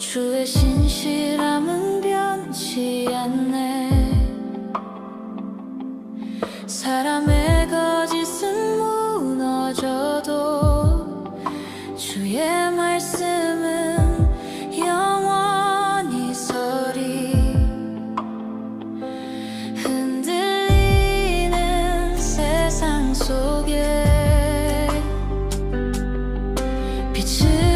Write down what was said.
주의 신실함은 변치 않네. 사람의 거짓은 무너져도 주의 말씀은 영원히 서리. 흔들리는 세상 속에 빛을